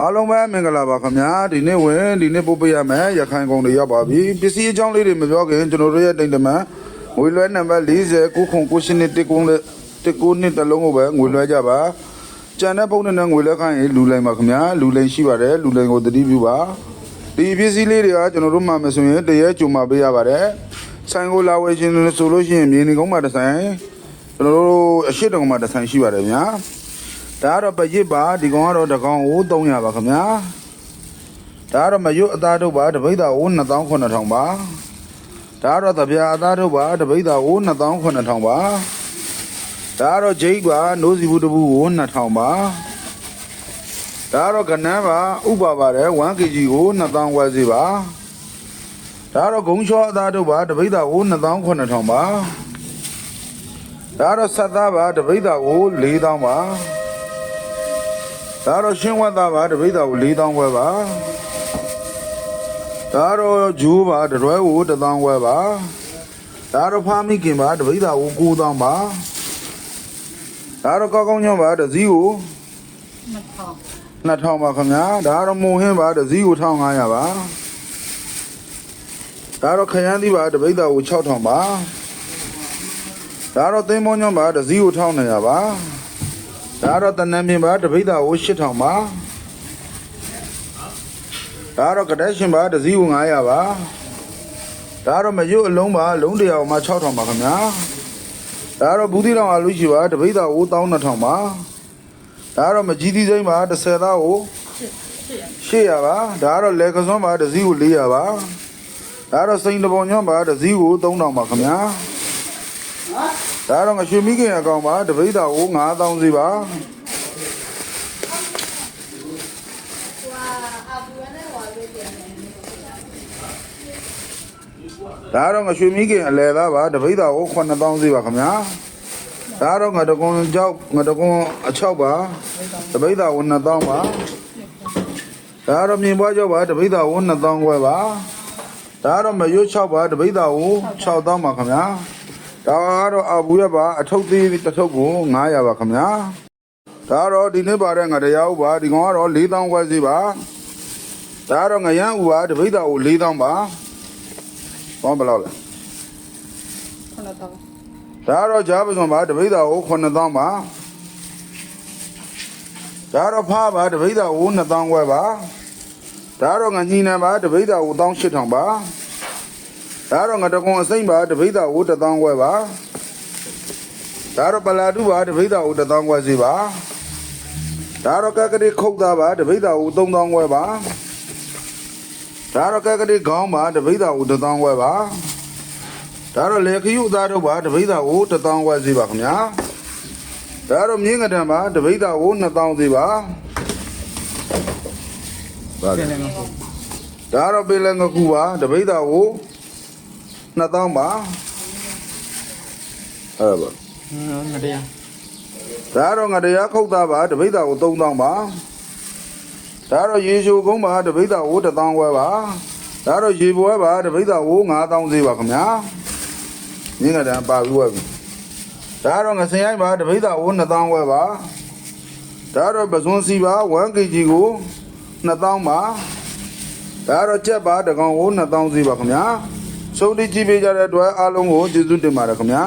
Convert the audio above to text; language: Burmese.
အားလုံးပဲမင်္ဂလာပါခင်ဗျာဒီနေ့ဝင်ဒီနေ့ပို့ပေးရမယ်ရခိုင်ကုန်တွေရောက်ပါပြီပစ္စည်းအကြောင်းလေးတွေမပြောခင်ကျွန်တော်တို့ရဲ့တိမ်တမန်ငွေလွှဲနံပါတ်40ခုခုခုရှင်းနေတစ်ကုန်းနဲ့တစ်ကုန်းနဲ့တစ်လုံးကိုပဲငွေလွှဲကြပါကြံတဲ့ပုံနဲ့ငွေလွှဲခိုင်းရင်လူလိမ်ပါခင်ဗျာလူလိမ်ရှိပါတယ်လူလိမ်ကိုတတိပြုပါဒီပစ္စည်းလေးတွေကကျွန်တော်တို့မှမဆိုရင်တရေကြုံမှာပေးရပါတယ်ဆိုင်ကိုလာဝယ်ခြင်းဆိုလို့ရှိရင်မြေနေကုန်းမှာတစ်ဆိုင်ကျွန်တော်တို့အရှိတုံမှာတစ်ဆိုင်ရှိပါတယ်ဗျာ ဒါကတော့ပရစ်ပါဒီကောင်ကတော့တကောင်ကို300ပါခင်ဗျာဒါကတော့မရွတ်အသားထုတ်ပါတပိတ်တာကို29000ပါဒါကတော့တပြာအသားထုတ်ပါတပိတ်တာကို29000ပါဒါကတော့ဂျိတ်ပါနိုးစီဘူးတဘူးကို2000ပါဒါကတော့ကနန်းပါဥပါပါတယ် 1kg ကို2000ဝယ်စီပါဒါကတော့ဂုံချောအသားထုတ်ပါတပိတ်တာကို29000ပါဒါကတော့ဆက်သားပါတပိတ်တာကို4000ပါ ဒါတော့ရှင်းဝတ်သားပါတပိတ်သားကို4000ဝဲပါဒါတော့ဂျိုးပါတရွဲကို1000ဝဲပါဒါတော့ဖာမိခင်ပါတပိတ်သားကို9000ပါဒါတော့ကောက်ကောင်းညောင်းပါတစည်းကို2000ပါခင်ဗျာဒါတော့မုံဟင်းပါတစည်းကို1500ပါဒါတော့ခရမ်းသီးပါတပိတ်သားကို6000ပါဒါတော့သင်းမောညောင်းပါတစည်းကို1200ပါ ဒါတော့တနန်းမြင်ပါတပိတ်တာကို8000ပါဒါတော့ကတဲ့ရှင်ပါတစည်းကို900ပါဒါတော့မရွတ်အလုံးပါလုံးတရာကိုမှ6000ပါခင်ဗျာဒါတော့ဘူးသီးတောင်အလူရှိပါတပိတ်တာကို12000ပါဒါတော့မကြီးသီးစိမ့်ပါ30သားကို800ပါဒါတော့လေကစွန်းပါတစည်းကို400ပါဒါတော့စိန်တပုံညွန့်ပါတစည်းကို3000ပါခင်ဗျာ ဒါတော့ငရွှေမိခင်အကောင်ပါတပိတ်တာကို9000စီပါဒါတော့ငရွှေမိခင်အလဲသားပါတပိတ်တာကို9000စီပါခင်ဗျာဒါတော့ငတကွန်ကြောက်ငတကွန်အချောက်ပါတပိတ်တာကို2000ပါဒါတော့မြင်ပွားကြောက်ပါတပိတ်တာကို2000ခွဲပါဒါတော့မရွတ်6ပါတပိတ်တာကို6000ပါခင်ဗျာ ဒါကတော့အဘူးရပါအထုပ်သေးတစ်ထုပ်ကို900ပါခင်ဗျာဒါတော့ဒီနေ့ပါတဲ့ငတရားဥပါဒီကောင်ကတော့4000ခွဲစီပါဒါကတော့ငရမ်းဥပါတပိတ်တာကို4000ပါဘောဘယ်လောက်လဲခုနတော့ဒါကတော့ဂျားပစုံပါတပိတ်တာကို9000ပါဒါတော့ဖားပါတပိတ်တာကို2000ခွဲပါဒါတော့ငညီနံပါတပိတ်တာကို18000ပါ ဒါတော့ငတကွန်အစိမ့်ပါတပိတ်တာကို1000ခွဲပါဒါတော့ပလာတုပါတပိတ်တာကို1000ခွဲစီပါဒါတော့ကက်ကလေးခုတ်သားပါတပိတ်တာကို3000ခွဲပါဒါတော့ကက်ကလေးခေါင်းပါတပိတ်တာကို1000ခွဲပါဒါတော့လေခရုသားတို့ပါတပိတ်တာကို1000ခွဲစီပါခင်ဗျာဒါတော့မြင်းကတံပါတပိတ်တာကို2000စီပါပါပြန်နေမှာဒါတော့ပေလငခုပါတပိတ်တာကို 2000ပါအဲ့ဒါပါငတရားဒါတော့ငတရားခုတ်သားပါတပိတ်တာကို3000ပါဒါတော့ရေချိုကုန်းပါတပိတ်တာကို1000ခွဲပါဒါတော့ရေပွဲပါတပိတ်တာကို9000သေးပါခင်ဗျာမြင်းကတန်းပါပြီးဝဲပြီဒါတော့ငစင်ရိုက်ပါတပိတ်တာကို2000ခွဲပါဒါတော့ပဇွန်စီပါ 1kg ကို2000ပါဒါတော့ကြက်ပါတကောင်ကို2000သေးပါခင်ဗျာ စုံတိကြည့်ပေးကြတဲ့အတွက်အားလုံးကိုကျေးဇူးတင်ပါတယ်ခင်ဗျာ